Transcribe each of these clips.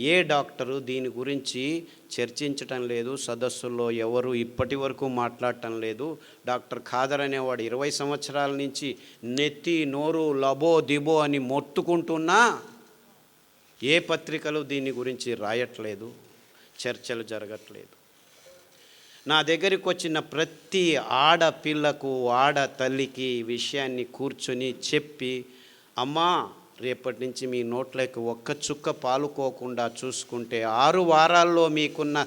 ఏ doctor దీని గురించి చర్చించటం లేదు సదస్సుల్లో ఎవరు ఇప్పటి వరకు మాట్లాడటం లేదు. డాక్టర్ ఖాదర్ అనేవాడు ఇరవై సంవత్సరాల నుంచి నెత్తి నోరు లబో దిబో అని మొత్తుకుంటున్నా ఏ పత్రికలు దీని గురించి రాయట్లేదు చర్చలు జరగట్లేదు. నా దగ్గరికి వచ్చిన ప్రతి ఆడపిల్లకు ఆడ తల్లికి ఈ విషయాన్ని కూర్చొని చెప్పి అమ్మా రేపటి నుంచి మీ నోట్లోకి ఒక్క చుక్క పాలుకోకుండా చూసుకుంటే ఆరు వారాల్లో మీకున్న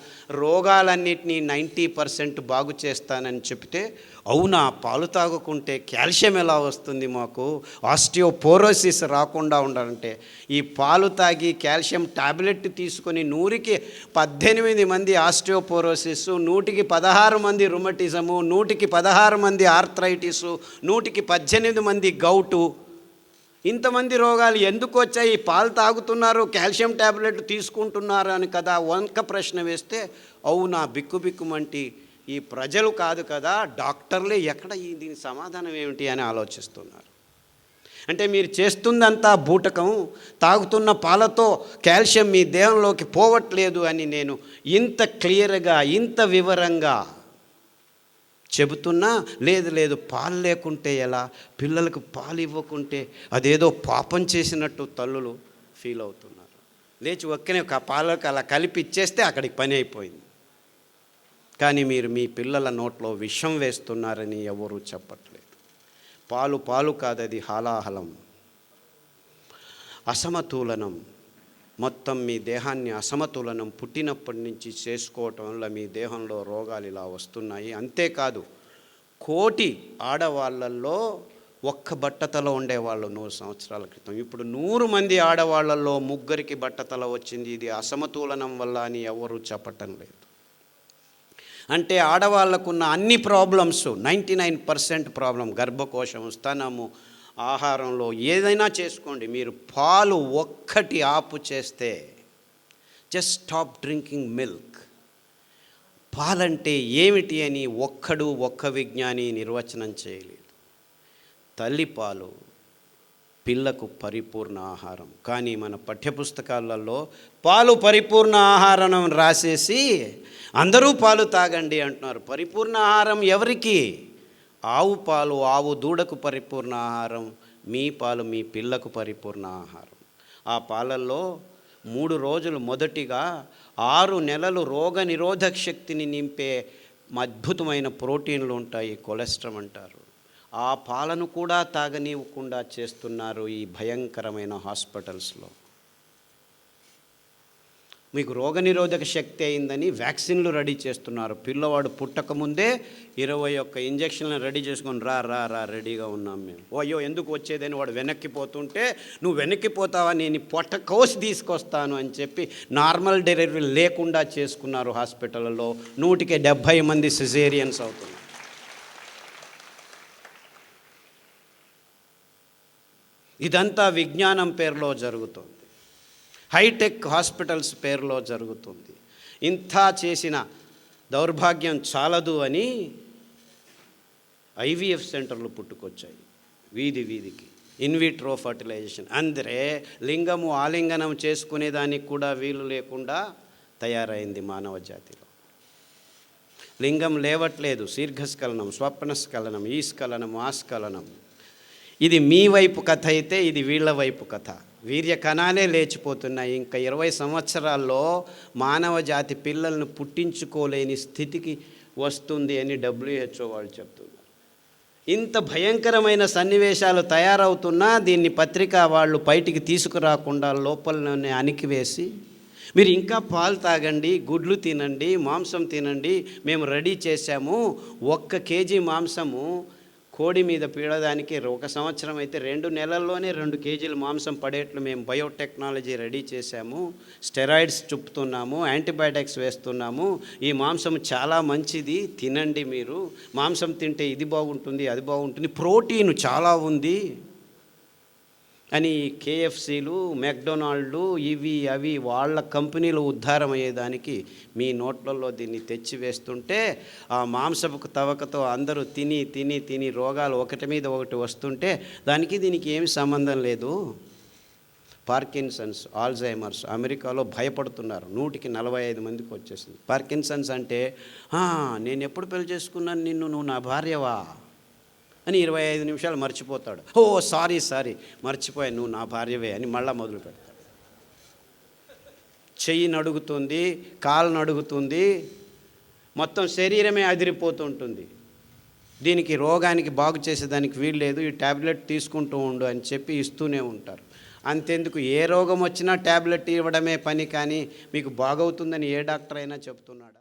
రోగాలన్నిటినీ నైంటీ పర్సెంట్ బాగు చేస్తానని చెప్తే అవునా పాలు తాగుకుంటే కాల్షియం ఎలా వస్తుంది మాకు? ఆస్టియోపోరోసిస్ రాకుండా ఉండాలంటే ఈ పాలు తాగి కాల్షియం టాబ్లెట్ తీసుకొని నూరికి పద్దెనిమిది మంది ఆస్టియోపోరోసిస్ నూటికి పదహారు మంది రుమటిజము నూటికి పదహారు మంది ఆర్థరైటిసు నూటికి పద్దెనిమిది మంది గౌటు ఇంతమంది రోగాలు ఎందుకు వచ్చాయి? పాలు తాగుతున్నారు కాల్షియం ట్యాబ్లెట్ తీసుకుంటున్నారు అని కదా వంక ప్రశ్న వేస్తే అవునా బిక్కు బిక్కుమంటి ఈ ప్రజలు కాదు కదా డాక్టర్లే ఎక్కడ ఈ దీని సమాధానం ఏమిటి అని ఆలోచిస్తున్నారు. అంటే మీరు చేస్తుందంతా బూటకం తాగుతున్న పాలతో కాల్షియం మీ దేహంలోకి పోవట్లేదు అని నేను ఇంత క్లియర్గా ఇంత వివరంగా చెబుతున్నా లేదు లేదు పాలు లేకుంటే ఎలా? పిల్లలకు పాలు ఇవ్వకుంటే అదేదో పాపం చేసినట్టు తల్లులు ఫీల్ అవుతున్నారు. లేచి ఒక్కనే ఒక పాలకు అలా కలిపి ఇచ్చేస్తే అక్కడికి పని అయిపోయింది. కానీ మీరు మీ పిల్లల నోట్లో విషం వేస్తున్నారని ఎవరూ చెప్పట్లేదు. పాలు పాలు కాదది హాలాహలం. అసమతులనం. మొత్తం మీ దేహాన్ని అసమతులనం పుట్టినప్పటి నుంచి చేసుకోవటం వల్ల మీ దేహంలో రోగాలు ఇలా వస్తున్నాయి. అంతేకాదు కోటి ఆడవాళ్ళల్లో ఒక్క బట్టతల ఉండేవాళ్ళు నూరు సంవత్సరాల క్రితం. ఇప్పుడు నూరు మంది ఆడవాళ్ళల్లో ముగ్గురికి బట్టతల వచ్చింది. ఇది అసమతులనం వల్ల అని ఎవరు చెప్పటం లేదు. అంటే ఆడవాళ్ళకున్న అన్ని problems ninety nine percent problem గర్భకోశం స్తనము ఆహారంలో ఏదైనా చేసుకోండి. మీరు పాలు ఒక్కటి ఆపు చేస్తే జస్ట్ స్టాప్ డ్రింకింగ్ మిల్క్ పాలంటే ఏమిటి అని ఒక్కడు ఒక్క విజ్ఞాని నిర్వచనం చేయలేదు. తల్లి పాలు పిల్లకు పరిపూర్ణ ఆహారం. కానీ మన పాఠ్యపుస్తకాలలో పాలు పరిపూర్ణ ఆహారం రాసేసి అందరూ పాలు తాగండి అంటున్నారు. పరిపూర్ణ ఆహారం ఎవరికి? ఆవు పాలు ఆవు దూడకు పరిపూర్ణ ఆహారం మీ పాలు మీ పిల్లకు పరిపూర్ణ ఆహారం. ఆ పాలల్లో మూడు రోజులు మొదటిగా ఆరు నెలలు రోగ నిరోధక శక్తిని నింపే అద్భుతమైన ప్రోటీన్లు ఉంటాయి కొలెస్ట్రాల్ అంటారు. ఆ పాలను కూడా తాగనివ్వకుండా చేస్తున్నారు ఈ భయంకరమైన హాస్పిటల్స్లో. మీకు రోగనిరోధక శక్తి అయిందని వ్యాక్సిన్లు రెడీ చేస్తున్నారు. పిల్లవాడు పుట్టకముందే ఇరవై ఒక్క ఇంజక్షన్లను రెడీ చేసుకొని రా రా రా రెడీగా ఉన్నాం మేము. అయ్యో ఎందుకు వచ్చేదని వాడు వెనక్కిపోతుంటే నువ్వు వెనక్కిపోతావా నేను పొట్ట కోసి తీసుకొస్తాను అని చెప్పి నార్మల్ డెలివరీ లేకుండా చేసుకున్నారు హాస్పిటల్లో. నూటికి డెబ్భై మంది సిజేరియన్స్ అవుతున్నారు. ఇదంతా విజ్ఞానం పేరులో జరుగుతుంది. హైటెక్ హాస్పిటల్స్ పేరులో జరుగుతుంది. ఇంత చేసిన దౌర్భాగ్యం చాలదు అని ఐవీఎఫ్ సెంటర్లు పుట్టుకొచ్చాయి వీధి వీధికి. In vitro fertilization. అందరే లింగము ఆలింగనం చేసుకునేదానికి కూడా వీలు లేకుండా తయారైంది మానవ జాతిలో. లింగం లేవట్లేదు దీర్ఘస్ఖలనం స్వప్నస్ఖలనం ఈ స్ఖలనం ఆ స్ఖలనం ఇది మీ వైపు కథ అయితే ఇది వీళ్ళ వైపు కథ. వీర్య కణాలే లేచిపోతున్నాయి. ఇంకా ఇరవై సంవత్సరాల్లో మానవ జాతి పిల్లలను పుట్టించుకోలేని స్థితికి వస్తుంది అని డబ్ల్యూహెచ్ఓ వాళ్ళు చెప్తున్నారు. ఇంత భయంకరమైన సన్నివేశాలు తయారవుతున్నా దీన్ని పత్రిక వాళ్ళు బయటికి తీసుకురాకుండా లోపలనే అణికివేసి మీరు ఇంకా పాలు తాగండి గుడ్లు తినండి మాంసం తినండి మేము రెడీ చేశాము. ఒక్క కేజీ మాంసము కోడి మీద పీడడానికి ఒక సంవత్సరం అయితే రెండు నెలల్లోనే రెండు కేజీలు మాంసం పడేట్లు మేము బయోటెక్నాలజీ రెడీ చేశాము. స్టెరాయిడ్స్ చుప్పుతున్నాము యాంటీబయాటిక్స్ వేస్తున్నాము. ఈ మాంసం చాలా మంచిది తినండి మీరు. మాంసం తింటే ఇది బాగుంటుంది అది బాగుంటుంది. ప్రోటీన్ చాలా ఉంది. అని కేఎఫ్సీలు మెక్డొనాల్డ్లు ఇవి అవి వాళ్ళ కంపెనీలు ఉద్ధారం అయ్యేదానికి మీ నోట్లలో దీన్ని తెచ్చి వేస్తుంటే ఆ మాంసపు తవకతో అందరూ తిని తిని తిని రోగాలు ఒకటి మీద ఒకటి వస్తుంటే దానికి దీనికి ఏమి సంబంధం లేదు. పార్కిన్సన్స్ ఆల్జైమర్స్ అమెరికాలో భయపడుతున్నారు. నూటికి నలభై ఐదు మందికి వచ్చేసింది. పార్కిన్సన్స్ అంటే నేను ఎప్పుడు పెళ్ళి చేసుకున్నాను నిన్ను? నువ్వు నా భార్యవా? అని ఇరవై ఐదు నిమిషాలు మర్చిపోతాడు. ఓ సారీ సారీ మర్చిపోయాను నువ్వు నా భార్యవే అని మళ్ళా మొదలు పెడతాడు. చెయ్యి నడుగుతుంది కాలు నడుగుతుంది మొత్తం శరీరమే అదిరిపోతుంటుంది. దీనికి రోగానికి బాగు చేసేదానికి వీలు లేదు ఈ ట్యాబ్లెట్ తీసుకుంటూ ఉండు అని చెప్పి ఇస్తూనే ఉంటారు. అంతెందుకు ఏ రోగం వచ్చినా ట్యాబ్లెట్ ఇవ్వడమే పని కానీ మీకు బాగవుతుందని ఏ డాక్టర్ అయినా చెప్తున్నాడా?